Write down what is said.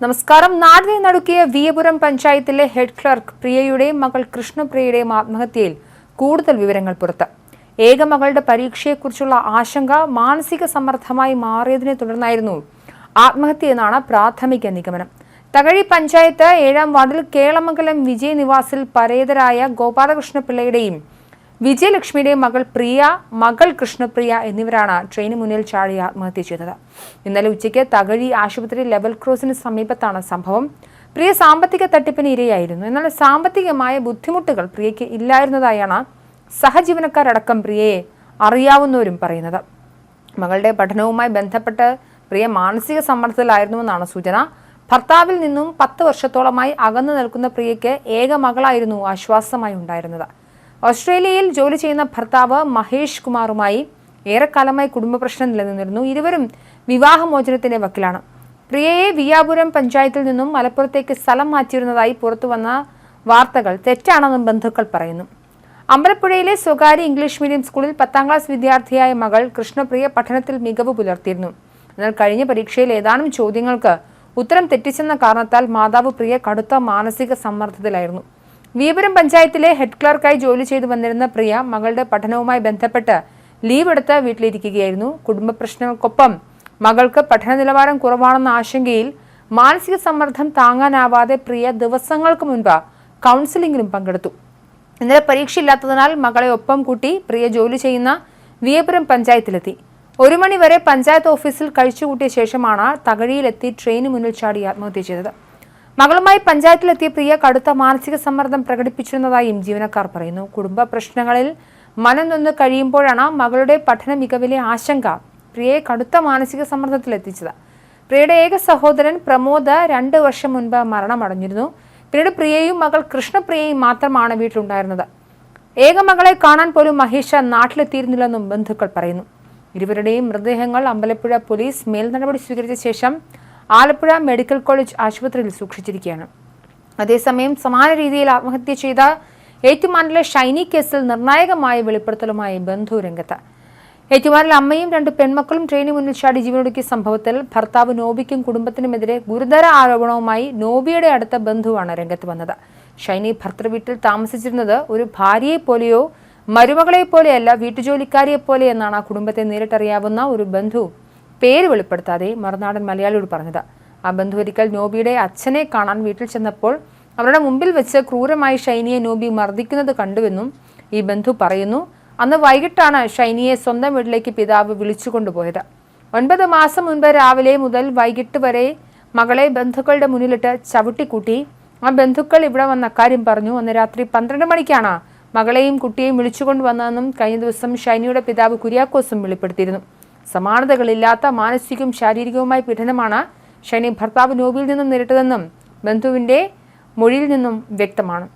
നമസ്കാരം. നാടിനെ നടുക്കിയ വിയപുരം പഞ്ചായത്തിലെ ഹെഡ് ക്ലർക്ക് പ്രിയയുടെയും മകൾ കൃഷ്ണപ്രിയയുടെയും ആത്മഹത്യയിൽ കൂടുതൽ വിവരങ്ങൾ പുറത്ത്. ഏക മകളുടെ പരീക്ഷയെക്കുറിച്ചുള്ള ആശങ്ക മാനസിക സമ്മർദ്ദമായി മാറിയതിനെ തുടർന്നായിരുന്നു ആത്മഹത്യ എന്നാണ് പ്രാഥമിക നിഗമനം. തകഴി പഞ്ചായത്ത് ഏഴാം വാർഡിൽ കേളമംഗലം വിജയ് നിവാസിൽ പരേതരായ ഗോപാലകൃഷ്ണപിള്ളയുടെയും വിജയലക്ഷ്മിയുടെയും മകൾ പ്രിയ മകൾ കൃഷ്ണപ്രിയ എന്നിവരാണ് ട്രെയിന് മുന്നിൽ ചാടി ആത്മഹത്യ ചെയ്തത്. ഇന്നലെ ഉച്ചയ്ക്ക് തകഴി ആശുപത്രി ലെവൽ ക്രോസിന് സമീപത്താണ് സംഭവം. പ്രിയ സാമ്പത്തിക തട്ടിപ്പിന് ഇരയായിരുന്നു. എന്നാൽ സാമ്പത്തികമായ ബുദ്ധിമുട്ടുകൾ പ്രിയയ്ക്ക് ഇല്ലായിരുന്നതായാണ് സഹജീവനക്കാരടക്കം പ്രിയയെ അറിയാവുന്നവരും പറയുന്നത്. മകളുടെ പഠനവുമായി ബന്ധപ്പെട്ട് പ്രിയ മാനസിക സമ്മർദ്ദത്തിലായിരുന്നുവെന്നാണ് സൂചന. ഭർത്താവിൽ നിന്നും പത്ത് വർഷത്തോളമായി അകന്നു നിൽക്കുന്ന പ്രിയയ്ക്ക് ഏക മകളായിരുന്നു ആശ്വാസമായി ഉണ്ടായിരുന്നത്. ഓസ്ട്രേലിയയിൽ ജോലി ചെയ്യുന്ന ഭർത്താവ് മഹേഷ് കുമാറുമായി ഏറെക്കാലമായി കുടുംബ പ്രശ്നം നിലനിന്നിരുന്നു. ഇരുവരും വിവാഹമോചനത്തിന്റെ വക്കിലാണ്. പ്രിയയെ വിയാപുരം പഞ്ചായത്തിൽ നിന്നും മലപ്പുറത്തേക്ക് സ്ഥലം മാറ്റിയിരുന്നതായി പുറത്തുവന്ന വാർത്തകൾ തെറ്റാണെന്നും ബന്ധുക്കൾ പറയുന്നു. അമ്പലപ്പുഴയിലെ സ്വകാര്യ ഇംഗ്ലീഷ് മീഡിയം സ്കൂളിൽ പത്താം ക്ലാസ് വിദ്യാർത്ഥിയായ മകൾ കൃഷ്ണപ്രിയ പഠനത്തിൽ മികവ് പുലർത്തിയിരുന്നു. എന്നാൽ കഴിഞ്ഞ പരീക്ഷയിൽ ഏതാനും ചോദ്യങ്ങൾക്ക് ഉത്തരം തെറ്റിച്ചെന്ന കാരണത്താൽ മാതാവ് പ്രിയ കടുത്ത മാനസിക സമ്മർദ്ദത്തിലായിരുന്നു. വീപുരം പഞ്ചായത്തിലെ ഹെഡ് ക്ലർക്കായി ജോലി ചെയ്തു വന്നിരുന്ന പ്രിയ മകളുടെ പഠനവുമായി ബന്ധപ്പെട്ട് ലീവ് എടുത്ത് വീട്ടിലിരിക്കുകയായിരുന്നു. കുടുംബ പ്രശ്നങ്ങൾക്കൊപ്പം മകൾക്ക് പഠന നിലവാരം കുറവാണെന്ന ആശങ്കയിൽ മാനസിക സമ്മർദ്ദം താങ്ങാനാവാതെ പ്രിയ ദിവസങ്ങൾക്ക് മുൻപ് കൗൺസിലിംഗിലും പങ്കെടുത്തു. ഇന്നലെ പരീക്ഷയില്ലാത്തതിനാൽ മകളെ ഒപ്പം കൂട്ടി പ്രിയ ജോലി ചെയ്യുന്ന വിയപുരം പഞ്ചായത്തിലെത്തി. ഒരു മണിവരെ പഞ്ചായത്ത് ഓഫീസിൽ കഴിച്ചുകൂട്ടിയ ശേഷമാണ് തകഴിയിലെത്തി ട്രെയിന് മുന്നിൽ ചാടി ആത്മഹത്യ ചെയ്തത്. മകളുമായി പഞ്ചായത്തിലെത്തിയ പ്രിയ കടുത്ത മാനസിക സമ്മർദ്ദം പ്രകടിപ്പിച്ചിരുന്നതായും ജീവനക്കാർ പറയുന്നു. കുടുംബ പ്രശ്നങ്ങളിൽ മനം നൊന്ന് കഴിയുമ്പോഴാണ് മകളുടെ പഠന മികവിലെ ആശങ്ക പ്രിയയെ കടുത്ത മാനസിക സമ്മർദ്ദത്തിലെത്തിച്ചത്. പ്രിയയുടെ ഏക സഹോദരൻ പ്രമോദ് രണ്ട് വർഷം മുൻപ് മരണമടഞ്ഞിരുന്നു. പിന്നീട് പ്രിയയും മകൾ കൃഷ്ണപ്രിയയും മാത്രമാണ് വീട്ടിലുണ്ടായിരുന്നത്. ഏക മകളെ കാണാൻ പോലും മഹേഷ നാട്ടിലെത്തിയിരുന്നില്ലെന്നും ബന്ധുക്കൾ പറയുന്നു. ഇരുവരുടെയും മൃതദേഹങ്ങൾ അമ്പലപ്പുഴ പോലീസ് മേൽനടപടി സ്വീകരിച്ച ശേഷം ആലപ്പുഴ മെഡിക്കൽ കോളേജ് ആശുപത്രിയിൽ സൂക്ഷിച്ചിരിക്കുകയാണ്. അതേസമയം സമാന രീതിയിൽ ആത്മഹത്യ ചെയ്ത ഏറ്റുമാനിലെ ഷൈനി കേസിൽ നിർണായകമായ വെളിപ്പെടുത്തലുമായി ബന്ധു രംഗത്ത്. ഏറ്റുമാനിൽ അമ്മയും രണ്ട് പെൺമക്കളും ട്രെയിനിന് മുന്നിൽ ചാടി ജീവനൊടുക്കിയ സംഭവത്തിൽ ഭർത്താവ് നോബിക്കും കുടുംബത്തിനുമെതിരെ ഗുരുതര ആരോപണവുമായി നോബിയുടെ അടുത്ത ബന്ധുവാണ് രംഗത്ത് വന്നത്. ഷൈനി ഭർത്തൃവീട്ടിൽ താമസിച്ചിരുന്നത് ഒരു ഭാര്യയെ പോലെയോ മരുമകളെ പോലെയല്ല വീട്ടുജോലിക്കാരിയെ പോലെ എന്നാണ് ആ കുടുംബത്തെ നേരിട്ടറിയാവുന്ന ഒരു ബന്ധു പേര് വെളിപ്പെടുത്താതെ മറുനാടൻ മലയാളിയോട് പറഞ്ഞത്. ആ ബന്ധു ഒരിക്കൽ നോബിയുടെ അച്ഛനെ കാണാൻ വീട്ടിൽ ചെന്നപ്പോൾ അവരുടെ മുമ്പിൽ വെച്ച് ക്രൂരമായി ഷൈനിയെ നോബി മർദ്ദിക്കുന്നത് കണ്ടുവെന്നും ഈ ബന്ധു പറയുന്നു. അന്ന് വൈകിട്ടാണ് ഷൈനിയെ സ്വന്തം വീട്ടിലേക്ക് പിതാവ് വിളിച്ചു കൊണ്ടുപോയത് ഒൻപത് മാസം മുൻപ് രാവിലെ മുതൽ വൈകിട്ട് വരെ മകളെ ബന്ധുക്കളുടെ മുന്നിലിട്ട് ചവിട്ടിക്കൂട്ടി. ആ ബന്ധുക്കൾ ഇവിടെ വന്ന കാര്യം പറഞ്ഞു. അന്ന് രാത്രി പന്ത്രണ്ട് മണിക്കാണ് മകളെയും കുട്ടിയെയും വിളിച്ചുകൊണ്ടുവന്നതെന്നും കഴിഞ്ഞ ദിവസം ഷൈനിയുടെ പിതാവ് കുര്യാക്കോസും വെളിപ്പെടുത്തിയിരുന്നു. സമാനതകളില്ലാത്ത മാനസികവും ശാരീരികവുമായ പീഡനമാണ് ഷൈനി ഭർത്താവ് നോബിയിൽ നിന്നും നേരിട്ടതെന്നും ബന്ധുവിന്റെ മൊഴിയിൽ നിന്നും വ്യക്തമാണ്.